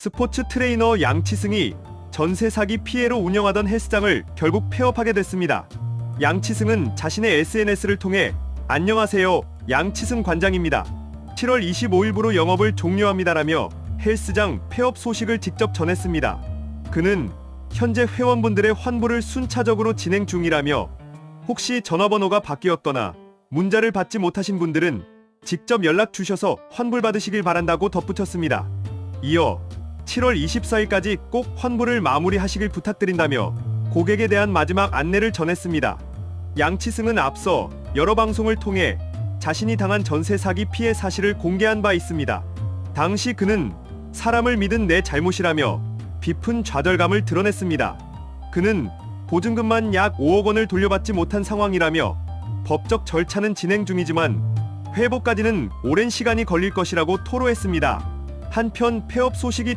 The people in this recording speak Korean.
스포츠 트레이너 양치승이 전세 사기 피해로 운영하던 헬스장을 결국 폐업하게 됐습니다. 양치승은 자신의 SNS를 통해 안녕하세요. 양치승 관장입니다. 7월 25일부로 영업을 종료합니다라며 헬스장 폐업 소식을 직접 전했습니다. 그는 현재 회원분들의 환불을 순차적으로 진행 중이라며 혹시 전화번호가 바뀌었거나 문자를 받지 못하신 분들은 직접 연락 주셔서 환불 받으시길 바란다고 덧붙였습니다. 이어 7월 24일까지 꼭 환불을 마무리하시길 부탁드린다며 고객에 대한 마지막 안내를 전했습니다. 양치승은 앞서 여러 방송을 통해 자신이 당한 전세 사기 피해 사실을 공개한 바 있습니다. 당시 그는 사람을 믿은 내 잘못이라며 깊은 좌절감을 드러냈습니다. 그는 보증금만 약 5억 원을 돌려받지 못한 상황이라며 법적 절차는 진행 중이지만 회복까지는 오랜 시간이 걸릴 것이라고 토로했습니다. 한편 폐업 소식이